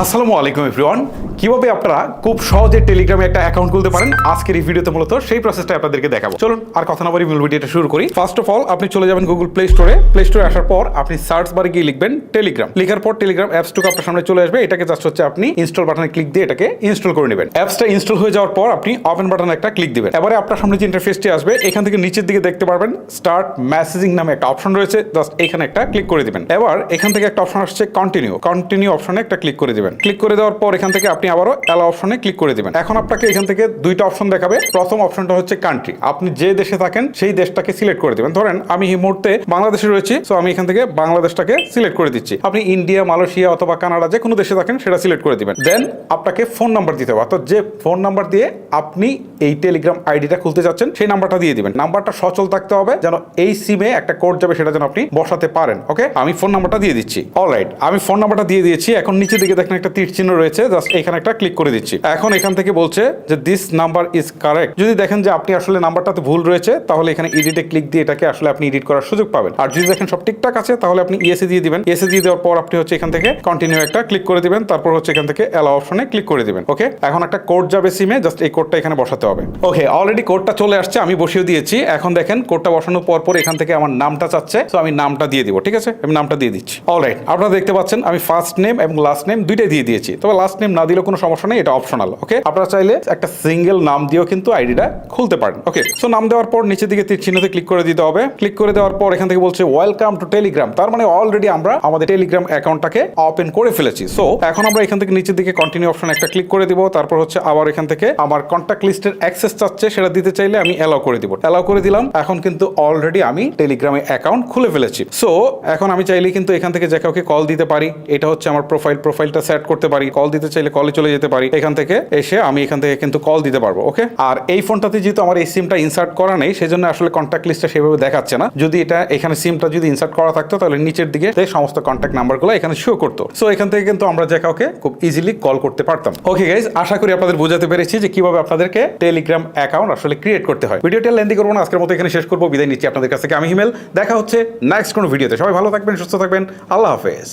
আসসালামু আলাইকুম এভরিওয়ান কীভাবে আপনারা খুব সহজে টেলিগ্রামে একটা অ্যাকাউন্ট খুলতে পারেন? আজকের এই ভিডিওতে মূলত সেই প্রসেসটা আপনাদেরকে দেখাবো। চলুন, আর কথা না বলি মূল ভিডিওটা শুরু করি। ফার্স্ট অফ অল আপনি চলে যাবেন গুগল প্লে স্টোরে প্লে স্টোরে আসার পর আপনি সার্চ বারে গিয়ে লিখবেন টেলিগ্রাম লেখার পর টেলিগ্রাম অ্যাপসটুকু আপনার সামনে চলে আসবে। এটাকে জাস্ট হচ্ছে আপনি ইনস্টল বাটনে ক্লিক দিয়ে এটাকে ইনস্টল করে নেবেন। অ্যাপসটা ইনস্টল হয়ে যাওয়ার পর আপনি ওপেন বাটনে একটা ক্লিক দিবেন। এবারে আপনার সামনে যে ইন্টারফেসটি আসবে, এখান থেকে নিচের দিকে দেখতে পারবেন স্টার্ট মেসেজিং নামে একটা অপশন রয়েছে। জাস্ট এখানে একটা ক্লিক করে দিবেন। এবার এখান থেকে একটা অপশন আসছে কন্টিনিউ কন্টিনিউ অপশনে একটা ক্লিক করে দিবেন। ক্লিক করে দেওয়ার পর এখান থেকে আপনি আবারও অ্যালো অপশনে ক্লিক করে দিবেন। এখন আপনাকে এখান থেকে দুইটা অপশন দেখাবে। প্রথম অপশনটা হচ্ছে কান্ট্রি আপনি যে দেশে থাকেন, সেই দেশটাকে সিলেক্ট করে দিবেন। ধরেন, আমি এই মুহূর্তে বাংলাদেশে রয়েছি সো আমি এখান থেকে বাংলাদেশটাকে সিলেক্ট করে দিচ্ছি। আপনি ইন্ডিয়া, মালয়েশিয়া অথবা কানাডা যে কোনো দেশে থাকেন, সেটা সিলেক্ট করে দিবেন। দেন আপনাকে ফোন নাম্বার দিতে হবে। অর্থাৎ যে ফোন নাম্বার দিয়ে আপনি এই টেলিগ্রাম আইডিটা খুলতে যাচ্ছেন, সেই নাম্বারটা দিয়ে দিবেন। নাম্বারটা সচল থাকতে হবে, যেন এই সিমে একটা কোড যাবে, সেটা যেন আপনি বসাতে পারেন ওকে আমি ফোন নাম্বারটা দিয়ে দিচ্ছি। অলরাইট আমি ফোন নাম্বারটা দিয়ে দিয়েছি। এখন নিচে দিকে দেখেন একটা তীর চিহ্ন রয়েছে জাস্ট এখানে একটা ক্লিক করে দিচ্ছি। এখন এখান থেকে বলছে যে দিস নাম্বার ইজ কারেক্ট যদি দেখেন যে আপনি আসলে নাম্বারটাতে ভুল রয়েছে, তাহলে এখানে এডিটে ক্লিক দিয়ে এটাকে আসলে আপনি এডিট করার সুযোগ পাবেন। আর যদি দেখেন সব ঠিকঠাক আছে, তাহলে আপনি ইএসএ দিয়ে দিবেন। ইএসএ দিয়ে দেওয়ার পর আপনি হচ্ছে এখান থেকে কন্টিনিউ একটা ক্লিক করে দিবেন, তারপর হচ্ছে এখান থেকে অ্যালাউ অপশনে ক্লিক করে দিবেন ওকে এখন একটা কোড যাবে সিমে জাস্ট এই কোডটা এখানে বসাতে হবে। ওকে অলরেডি কোডটা চলে আসছে, আমি বসিয়ে দিয়েছি। এখন দেখেন কোডটা বসানোর পর পর এখান থেকে আমার নামটা চাচ্ছে তো আমি নামটা দিয়ে দিব, ঠিক আছে? আমি নামটা দিয়ে দিচ্ছি। অলরাইট আপনারা দেখতে পাচ্ছেন, আমি ফার্স্ট নেম এবং লাস্ট নেম দুইটাই দিয়ে দিয়েছি। তবে লাস্ট নেম না দিলেও কোনো সমস্যা নেই, এটা অপশনাল ওকে আপনারা চাইলে একটা সিঙ্গেল নাম দিয়েও কিন্তু আইডিটা খুলতে পারেন ওকে সো নাম দেওয়ার পর নিচের দিকে তীর চিহ্নতে ক্লিক করে দিতে হবে। ক্লিক করে দেওয়ার পর এখান থেকে বলছে ওয়েলকাম টু টেলিগ্রাম তার মানে অলরেডি আমরা আমাদের টেলিগ্রাম অ্যাকাউন্টটাকে ওপেন করে ফেলেছি। সো এখন আমরা এখান থেকে নিচের দিকে কন্টিনিউ অপশন একটা ক্লিক করে দিব। তারপর হচ্ছে আবার এখান থেকে আমার কন্ট্যাক্ট লিস্টের অ্যাক্সেস চাচ্ছে, সেটা দিতে চাইলে আমি অ্যালাউ করে দিব। অ্যালাউ করে দিলাম, এখন কিন্তু অলরেডি আমি টেলিগ্রামে অ্যাকাউন্ট খুলে ফেলেছি। সো এখন আমি চাইলে কিন্তু এখান থেকে যে কাউকে কল দিতে পারি। এটা হচ্ছে আমার প্রোফাইল প্রোফাইলটা সেট করতে পারি কল দিতে চাইলে কলে চলে যেতে পারি, এখান থেকে এসে আমি এখান থেকে কিন্তু কল দিতে পারব ওকে আর এই ফোনটাতে যেহেতু আমার এই সিমটা ইনসার্ট করা নেই, সেজন্য আসলে কন্ট্যাক্ট লিস্টটা সেভাবে দেখাচ্ছে না। যদি এটা এখানে সিমটা যদি ইনসার্ট করা থাকতো, তাহলে নিচের দিকে সমস্ত কন্ট্যাক্ট নাম্বারগুলো এখানে শো করতো। সো এখান থেকে কিন্তু আমরা যে কাউকে খুব ইজিলি কল করতে পারতাম। ওকে গাইজ আশা করি আপনাদের বোঝাতে পেরেছি যে কীভাবে আপনাদেরকে টেলিগ্রাম অ্যাকাউন্ট আসলে ক্রিয়েট করতে হয়। ভিডিওটা লেন্দি করব না, আজকের মতো এখানে শেষ করব। বিদায় নিচ্ছি আপনাদের কাছ থেকে, আমি হিমেল। দেখা হচ্ছে নেক্সট কোনো ভিডিওতে সবাই ভালো থাকবেন, সুস্থ থাকবেন। আল্লাহ হাফেজ।